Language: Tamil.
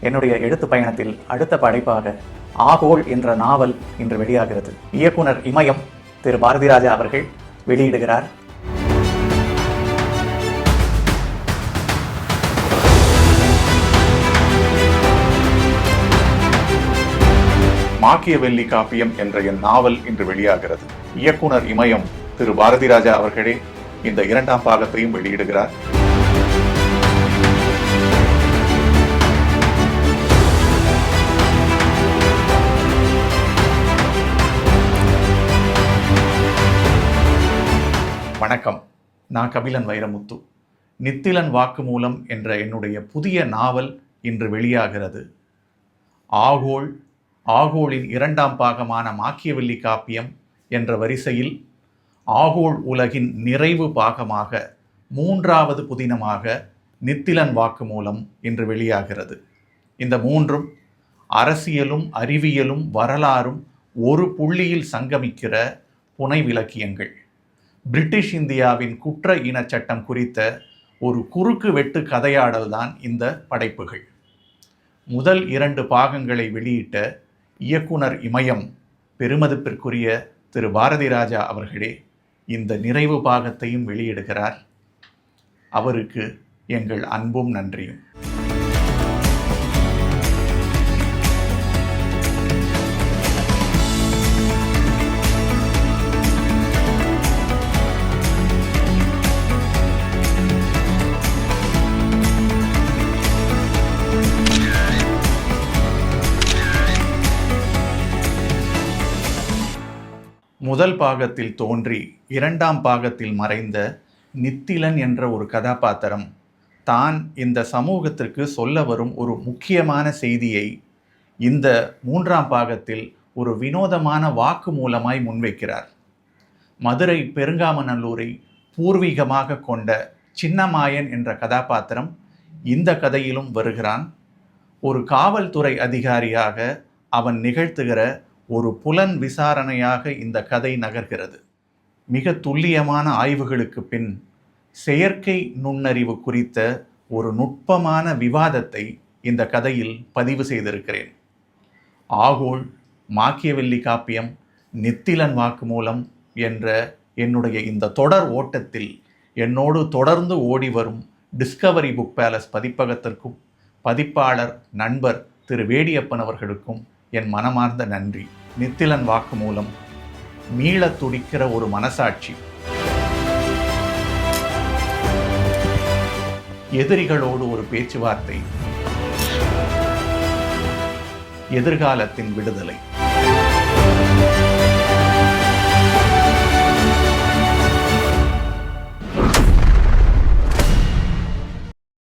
என்னுடைய எழுத்து பயணத்தில் அடுத்த படைப்பாக ஆகோல் என்ற நாவல் இன்று வெளியாகிறது. இயக்குனர் இமயம் திரு. பாரதிராஜா அவர்கள் வெளியிடுகிறார். மாக்கியவெல்லி காப்பியம் என்ற என் நாவல் இன்று வெளியாகிறது. இயக்குனர் இமயம் திரு. பாரதிராஜா அவர்களே இந்த இரண்டாம் பாகத்தையும் வெளியிடுகிறார். வணக்கம். நான் கபிலன் வைரமுத்து. நித்திலன் வாக்குமூலம் என்ற என்னுடைய புதிய நாவல் இன்று வெளியாகிறது. ஆகோள் ஆகோலின் இரண்டாம் பாகமான மாக்கியவெல்லி காப்பியம் என்ற வரிசையில் ஆகோள் உலகின் நிறைவு பாகமாக மூன்றாவது புதினமாக நித்திலன் வாக்குமூலம் இன்று வெளியாகிறது. இந்த மூன்றும் அரசியலும் அறிவியலும் வரலாறும் ஒரு புள்ளியில் சங்கமிக்கிற புனை விலக்கியங்கள் பிரிட்டிஷ் இந்தியாவின் குற்ற இனச் சட்டம் குறித்த ஒரு குறுக்கு வெட்டு கதையாடல் தான் இந்த படைப்புகள். முதல் இரண்டு பாகங்களை வெளியிட்ட இயக்குனர் இமயம் பெருமதிப்பிற்குரிய திரு. பாரதிராஜா அவர்களே இந்த நிறைவு பாகத்தையும் வெளியிடுகிறார். அவருக்கு எங்கள் அன்பும் நன்றியும். முதல் பாகத்தில் தோன்றி இரண்டாம் பாகத்தில் மறைந்த நித்திலன் என்ற ஒரு கதாபாத்திரம். தான் இந்த சமூகத்திற்கு சொல்ல வரும் ஒரு முக்கியமான செய்தியை இந்த மூன்றாம் பாகத்தில் ஒரு வினோதமான வாக்கு மூலமாய் முன்வைக்கிறார். மதுரை பெருங்காமநல்லூரை பூர்வீகமாக கொண்ட சின்னமாயன் என்ற கதாபாத்திரம் இந்த கதையிலும் வருகிறான். ஒரு காவல்துறை அதிகாரியாக அவன் நிகழ்த்துகிற ஒரு புலன் விசாரணையாக இந்த கதை நகர்கிறது. மிக துல்லியமான ஆய்வுகளுக்கு பின் செயற்கை நுண்ணறிவு குறித்த ஒரு நுட்பமான விவாதத்தை இந்த கதையில் பதிவு செய்திருக்கிறேன். ஆகோல் மாக்கியவெல்லி காப்பியம் நித்திலன் வாக்குமூலம் என்ற என்னுடைய இந்த தொடர் ஓட்டத்தில் என்னோடு தொடர்ந்து ஓடி வரும் டிஸ்கவரி புக் பேலஸ் பதிப்பகத்திற்கும் பதிப்பாளர் நண்பர் திரு வேடியப்பன் அவர்களுக்கும் என் மனமார்ந்த நன்றி. நித்திலன் வாக்குமூலம் மீள துடிக்கிற ஒரு மனசாட்சி. எதிரிகளோடு ஒரு பேச்சுவார்த்தை. எதிர்காலத்தின் விடுதலை.